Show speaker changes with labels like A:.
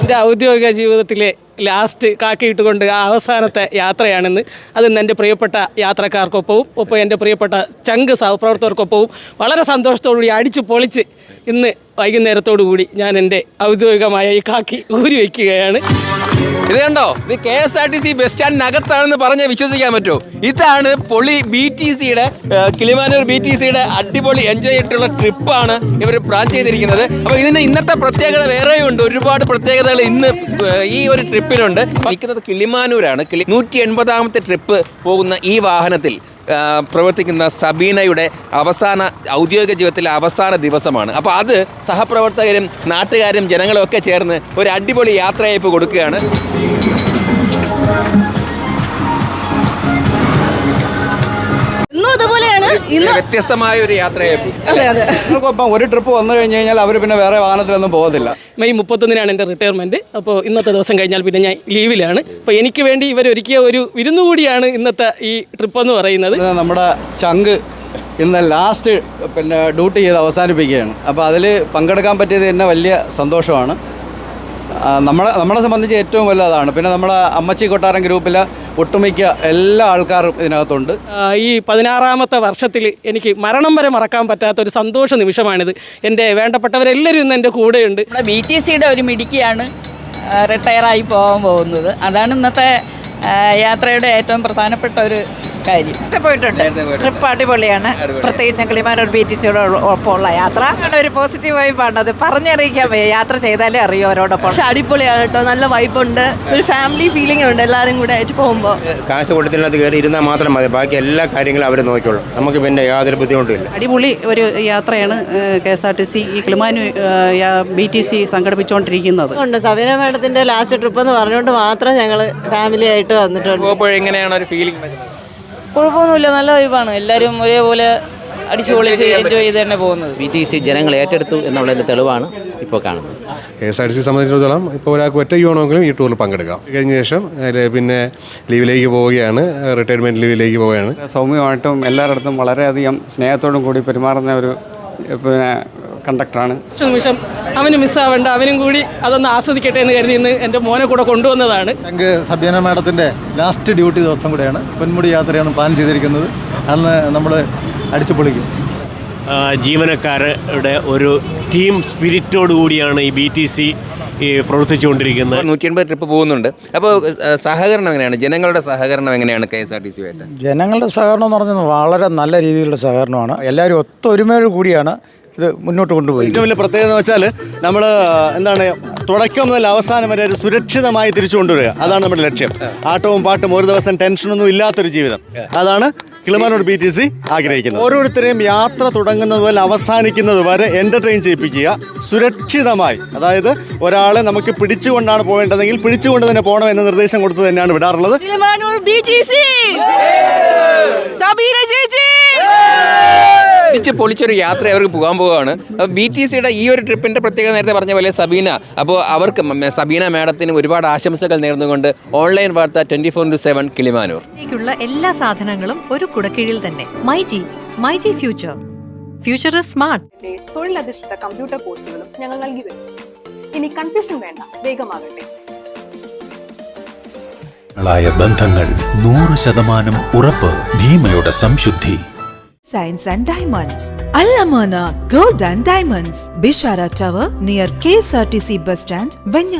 A: എന്റെ ഔദ്യോഗിക ജീവിതത്തിലെ ലാസ്റ്റ് കാക്കിയിട്ടുകൊണ്ട് അവസാനത്തെ യാത്രയാണെന്ന്. അത് ഇന്ന് എന്റെ പ്രിയപ്പെട്ട യാത്രക്കാർക്കൊപ്പവും ഒപ്പം എന്റെ പ്രിയപ്പെട്ട ചങ്ക് സഹപ്രവർത്തകർക്കൊപ്പവും വളരെ സന്തോഷത്തോടുകൂടി അടിച്ചു പൊളിച്ച് ഇന്ന് വൈകുന്നേരത്തോടു കൂടി ഞാൻ എന്റെ ഔദ്യോഗികമായ ഈ കാക്കി ഊരി വയ്ക്കുകയാണ്.
B: ഇത് കണ്ടോ? ഇത് K S R T C bus സ്റ്റാൻഡിനകത്താണെന്ന് പറഞ്ഞ് വിശ്വസിക്കാൻ പറ്റുമോ ഇതാണ് പൊളി ബി ടി സിയുടെ കിളിമാനൂർ ബി ടി സിയുടെ അടിപൊളി എൻജോയ് ചെയ്തിട്ടുള്ള ട്രിപ്പാണ് ഇവർ പ്ലാൻ ചെയ്തിരിക്കുന്നത്. അപ്പോൾ ഇതിന് ഇന്നത്തെ പ്രത്യേകത വേറെയുണ്ട്. ഒരുപാട് പ്രത്യേകതകൾ ഇന്ന് ഈ ഒരു ട്രിപ്പിലുണ്ട്. നിൽക്കുന്നത് കിളിമാനൂരാണ്. കിളി നൂറ്റി എൺപതാമത്തെ ട്രിപ്പ് പോകുന്ന ഈ വാഹനത്തിൽ. പ്രവർത്തിക്കുന്ന സബീനയുടെ അവസാന ഔദ്യോഗിക ജീവിതത്തിലെ അവസാന ദിവസമാണ്. അപ്പോൾ അത് സഹപ്രവർത്തകരും നാട്ടുകാരും ജനങ്ങളും ഒക്കെ ചേർന്ന് ഒരു അടിപൊളി യാത്രയയപ്പ് കൊടുക്കുകയാണ്.
C: ഇന്ന്
B: വ്യത്യസ്തമായ ഒരു യാത്രയയപ്പ്
C: അതെ അതെ.
D: ഞങ്ങൾക്കൊപ്പം ഒരു ട്രിപ്പ് വന്നു കഴിഞ്ഞ് കഴിഞ്ഞാൽ അവർ പിന്നെ വേറെ വാഹനത്തിലൊന്നും പോകത്തില്ല.
A: മെയ് മുപ്പത്തൊന്നിനാണ് എന്റെ റിട്ടയർമെന്റ് അപ്പോൾ ഇന്നത്തെ ദിവസം കഴിഞ്ഞാൽ പിന്നെ ഞാൻ ലീവിലാണ് അപ്പോൾ എനിക്ക് വേണ്ടി ഇവരൊരുക്കിയ ഒരു വിരുന്നു കൂടിയാണ് ഇന്നത്തെ ഈ ട്രിപ്പ് എന്ന് പറയുന്നത്.
D: നമ്മുടെ ചങ്ക് ഇന്ന് ലാസ്റ്റ് പിന്നെ ഡ്യൂട്ടി ചെയ്ത് അവസാനിപ്പിക്കുകയാണ്. അപ്പോൾ അതിൽ പങ്കെടുക്കാൻ പറ്റിയത് എന്നെ വലിയ സന്തോഷമാണ്. നമ്മളെ നമ്മളെ സംബന്ധിച്ച് ഏറ്റവും വലുതാണ് പിന്നെ നമ്മളെ അമ്മച്ചി കൊട്ടാരം ഗ്രൂപ്പിലെ ഒട്ടുമിക്ക എല്ലാ ആൾക്കാരും ഇതിനകത്തുണ്ട്.
A: ഈ പതിനാറാമത്തെ വർഷത്തിൽ എനിക്ക് മരണം വരെ മറക്കാൻ പറ്റാത്ത ഒരു സന്തോഷ നിമിഷമാണിത്. എന്റെ വേണ്ടപ്പെട്ടവരെല്ലാവരും ഇന്ന് എന്റെ കൂടെയുണ്ട്.
C: നമ്മുടെ ബി ടി സിയുടെ ഒരു മിടുക്കിയാണ് റിട്ടയറായി പോകാൻ പോകുന്നത്. അതാണ് ഇന്നത്തെ യാത്രയുടെ ഏറ്റവും പ്രധാനപ്പെട്ട ഒരു കാര്യം.
E: പോയിട്ടുണ്ട്. ട്രിപ്പ് അടിപൊളിയാണ്. പ്രത്യേകിച്ച് കിളിമാനൂർ ബി ടി സിയുടെ ഒപ്പമുള്ള യാത്ര ഒരു പോസിറ്റീവ് വൈബാണ് അത് പറഞ്ഞറിയിക്കാൻ യാത്ര ചെയ്താലേ അറിയോ അവരോടൊപ്പം.
F: പക്ഷെ അടിപൊളിയാണ് കേട്ടോ. നല്ല വൈബുണ്ട് ഒരു ഫാമിലി ഫീലിംഗ് ഉണ്ട് എല്ലാവരും കൂടെ ആയിട്ട് പോകുമ്പോൾ
G: കാശ് കൊടുത്തിനകത്ത് കയറി ഇരുന്നാൽ മാത്രം മതി. ബാക്കി എല്ലാ കാര്യങ്ങളും അവർ നോക്കിക്കോളും. നമുക്ക് പിന്നെ യാതൊരു ബുദ്ധിമുട്ടില്ല
H: അടിപൊളി ഒരു യാത്രയാണ് K S R T C ഈ കിളിമാനു ബി ടി സി സംഘടിപ്പിച്ചുകൊണ്ടിരിക്കുന്നത്
F: ഉണ്ട്. സവിന മേഡത്തിന്റെ ലാസ്റ്റ് ട്രിപ്പ് എന്ന് പറഞ്ഞുകൊണ്ട് മാത്രം ഞങ്ങൾ ഫാമിലി ആയിട്ട് വന്നിട്ടുണ്ട്.
B: എങ്ങനെയാണ് ഒരു ഫീലിംഗ്
C: കുഴപ്പമൊന്നുമില്ല നല്ല വൈബാണ് എല്ലാവരും ഒരേപോലെ അടിച്ചു പൊളിച്ച് എൻജോയ് ചെയ്ത് തന്നെ പോകുന്നത്.
I: ബി ടി സി ജനങ്ങൾ ഏറ്റെടുത്തു എന്നുള്ളതിന്റെ തെളിവാണ് ഇപ്പോൾ കാണുന്നത്.
J: K S R T C സംബന്ധിച്ചിടത്തോളം ഇപ്പോൾ ഒരാൾക്ക് ഒറ്റ വേണമെങ്കിലും ഈ ടൂറിൽ പങ്കെടുക്കാം. കഴിഞ്ഞ ശേഷം പിന്നെ ലീവിലേക്ക് പോവുകയാണ്. റിട്ടയർമെന്റ് ലീവിലേക്ക് പോവുകയാണ്.
D: സൗമ്യമായിട്ടും എല്ലാവരുടെ വളരെയധികം സ്നേഹത്തോടും കൂടി പെരുമാറുന്ന ഒരു പിന്നെ കണ്ടക്ടറാണ്.
A: നിമിഷം അവന് മിസ്സാവണ്ട അവനും കൂടി അതൊന്ന് ആസ്വദിക്കട്ടെ എന്ന് കരുതി ഇന്ന് എന്റെ മോനെ കൂടെ കൊണ്ടുവന്നതാണ്.
D: ഞങ്ങൾക്ക് സബ്യന മാഡത്തിന്റെ ലാസ്റ്റ് ഡ്യൂട്ടി ദിവസം കൂടെയാണ്. പൊന്മുടി യാത്രയാണ് പ്ലാൻ ചെയ്തിരിക്കുന്നത്. അന്ന് നമ്മൾ അടിച്ചു പൊളിക്കും.
G: ജീവനക്കാരുടെ ഒരു ടീം സ്പിരിറ്റോട് കൂടിയാണ് ഈ ബി ടി സി പ്രവർത്തിച്ചുകൊണ്ടിരിക്കുന്നത്.
B: നൂറ്റി എൺപത് ട്രിപ്പ് പോകുന്നുണ്ട്. അപ്പോൾ സഹകരണം എങ്ങനെയാണ്? ജനങ്ങളുടെ സഹകരണം എങ്ങനെയാണ് K S R T C ആയിട്ട്
D: ജനങ്ങളുടെ സഹകരണം എന്ന് പറഞ്ഞാൽ വളരെ നല്ല രീതിയിലുള്ള സഹകരണമാണ്. എല്ലാവരും ഒത്തൊരുമയോട് കൂടിയാണ് ഇത് മുന്നോട്ട് കൊണ്ടുപോയി.
K: ഏറ്റവും വലിയ പ്രത്യേകത എന്ന് വെച്ചാൽ നമ്മൾ എന്താണ് തുടക്കം മുതൽ അവസാനം വരെ ഒരു സുരക്ഷിതമായി തിരിച്ചു കൊണ്ടുവരിക. അതാണ് നമ്മുടെ ലക്ഷ്യം. ആട്ടവും പാട്ടും ഒരു ദിവസം ടെൻഷനൊന്നും ഇല്ലാത്തൊരു ജീവിതം. അതാണ് കിളിമാനോട് ബി ടി സി ആഗ്രഹിക്കുന്നത്. ഓരോരുത്തരെയും യാത്ര തുടങ്ങുന്നത് മുതൽ അവസാനിക്കുന്നത് വരെ എന്റർടൈൻ ചെയ്യിപ്പിക്കുക. സുരക്ഷിതമായി. അതായത് ഒരാളെ നമുക്ക് പിടിച്ചുകൊണ്ടാണ് പോകേണ്ടതെങ്കിൽ പിടിച്ചുകൊണ്ട് തന്നെ പോകണം എന്ന നിർദ്ദേശം കൊടുത്തു തന്നെയാണ് വിടാറുള്ളത്.
B: ഇടിച്ച് പൊളിച്ചൊരു യാത്ര അവർക്ക് പോകാൻ പോവുകയാണ്. ബി ടി സിയുടെ ഈ ഒരു ട്രിപ്പിന്റെ പ്രത്യേകത നേരത്തെ പറഞ്ഞ പോലെ സബീന. അപ്പോൾ അവർക്ക് സബീന മാഡത്തിന് ഒരുപാട് ആശംസകൾ നേർന്നുകൊണ്ട് ഓൺലൈൻ വാർത്ത twenty four into seven Kilimanoor. ുള്ള
E: എല്ലാ സാധനങ്ങളും ഒരു കുടക്കീഴിൽ തന്നെ. My G my G future. Future is smart.
F: തൊഴിലധിഷ്ഠിത കമ്പ്യൂട്ടർ കോഴ്സുകളും ഞങ്ങൾ നൽകി വരുന്നു ഇനി കൺഫ്യൂഷൻ വേണ്ട വേഗമാകട്ടെ.
H: ബന്ധങ്ങൾ നൂറ് ശതമാനം ഉറപ്പ് ഭീമയുടെ സംശുദ്ധി.
F: Signs and Diamonds. Alamana Gold and Diamonds. Bishara Tower near KSRTC bus stand, Venya.